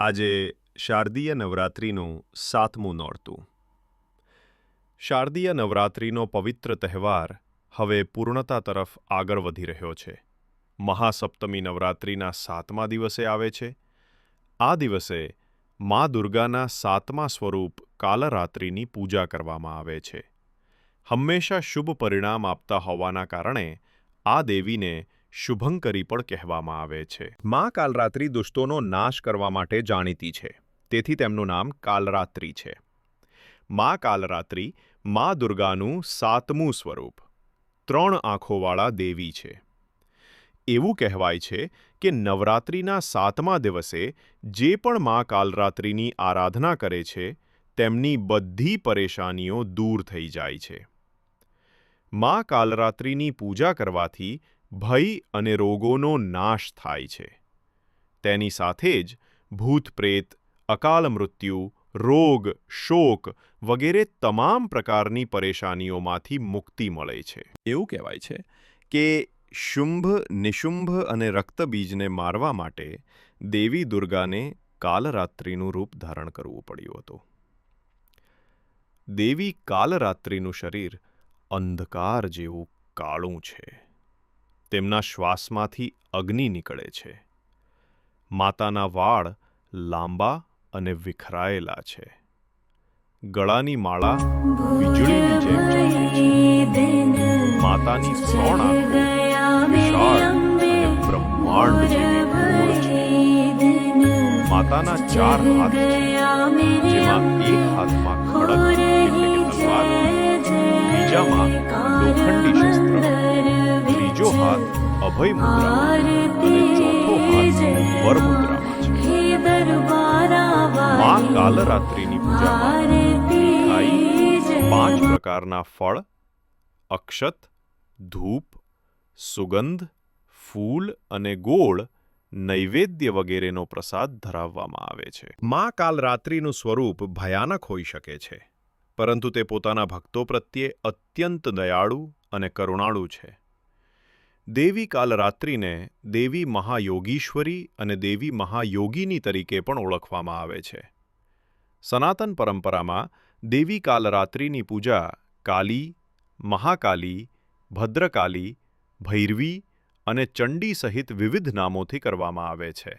આજે શારદીય નવરાત્રિનું સાતમું નોરતું. શારદીય નવરાત્રિનો પવિત્ર તહેવાર હવે પૂર્ણતા તરફ આગળ વધી રહ્યો છે. મહાસપ્તમી નવરાત્રિના સાતમા દિવસે આવે છે. આ દિવસે મા દુર્ગાના સાતમા સ્વરૂપ કાલરાત્રિની પૂજા કરવામાં આવે છે. હંમેશા શુભ પરિણામ આપતા હોવાના કારણે આ દેવીને શુભંકરી પણ કહેવામાં આવે છે. મા કાલરાત્રિ દુષ્ટોનો નાશ કરવા માટે જાણીતી છે. તેથી તેમનું નામ કાલરાત્રિ છે. મા કાલરાત્રિ મા દુર્ગાનું સાતમું સ્વરૂપ. ત્રણ આંખોવાળા દેવી છે. એવું કહેવાય છે કે નવરાત્રિના સાતમા દિવસે જે પણ મા કાલરાત્રિની આરાધના કરે છે, તેમની બધી પરેશાનીઓ દૂર થઈ જાય છે. મા કાલરાત્રિની પૂજા કરવાથી ભય અને રોગોનો નાશ થાય છે. તેની સાથે જ ભૂત પ્રેત, અકાલ મૃત્યુ, રોગ, શોક વગેરે તમામ પ્રકારની પરેશાનીઓમાંથી મુક્તિ મળે છે. એવું કહેવાય છે કે શુંભ, નિશુંભ અને રક્તબીજને મારવા માટે દેવી દુર્ગાને કાલરાત્રિનું રૂપ ધારણ કરવું પડ્યું હતું. દેવી કાલરાત્રિનું શરીર અંધકાર જેવું કાળું છે. તેમના શ્વાસમાંથી અગ્નિ નીકળે છે. માતાના વાળ લાંબા અને વિખરાયેલા છે. ગળાની માળા વીજળીની જેમ છે. માતાની ત્રણ આંખો અને બ્રહ્માંડ છે. માતાના ચાર હાથ છે, જેમાં એક હાથમાં ખડક બીજામાં લોખંડી શસ્ત્ર હાથ, અભય મુદ્રામાં અને મા કાલરાત્રિની પૂજામાં પાંચ પ્રકારના ફળ, અક્ષત, ધૂપ, સુગંધ, ફૂલ અને ગોળ નૈવેદ્ય વગેરેનો પ્રસાદ ધરાવવામાં આવે છે. મા કાલરાત્રિનું સ્વરૂપ ભયાનક હોઈ શકે છે, પરંતુ તે પોતાના ભક્તો પ્રત્યે અત્યંત દયાળુ અને કરુણાળુ છે. દેવી કાલરાત્રિને દેવી મહાયોગીશ્વરી અને દેવી મહાયોગીની તરીકે પણ ઓળખવામાં આવે છે. સનાતન પરંપરામાં દેવી કાલરાત્રિની પૂજા કાલી, મહાકાલી, ભદ્રકાલી, ભૈરવી અને ચંડી સહિત વિવિધ નામોથી કરવામાં આવે છે.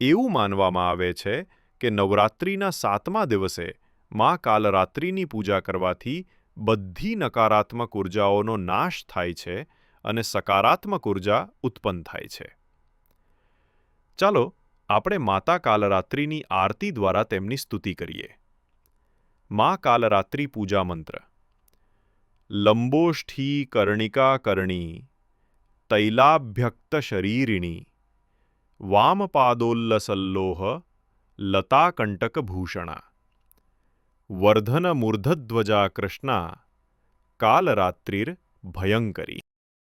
એવું માનવામાં આવે છે કે નવરાત્રિના સાતમા દિવસે મા કાલરાત્રિની પૂજા કરવાથી બધી નકારાત્મક ઉર્જાઓનો નાશ થાય છે અને સકારાત્મક ઊર્જા ઉત્પન્ન થાય છે. ચાલો, આપણે માતા કાલરાત્રિની આરતી દ્વારા તેમની સ્તુતિ કરીએ. મા કાલરાત્રિ પૂજા મંત્ર. લંબોષ્ઠી કર્ણિકા કર્ણી, તૈલાભ્યક્ત શરીરિણી, વામપાદોલ્લસલ્લોહ, લતાકંટકભૂષણા. વર્ધન મૂર્ધધ્વજા કૃષ્ણા કાલરાત્રિર ભયંકરી.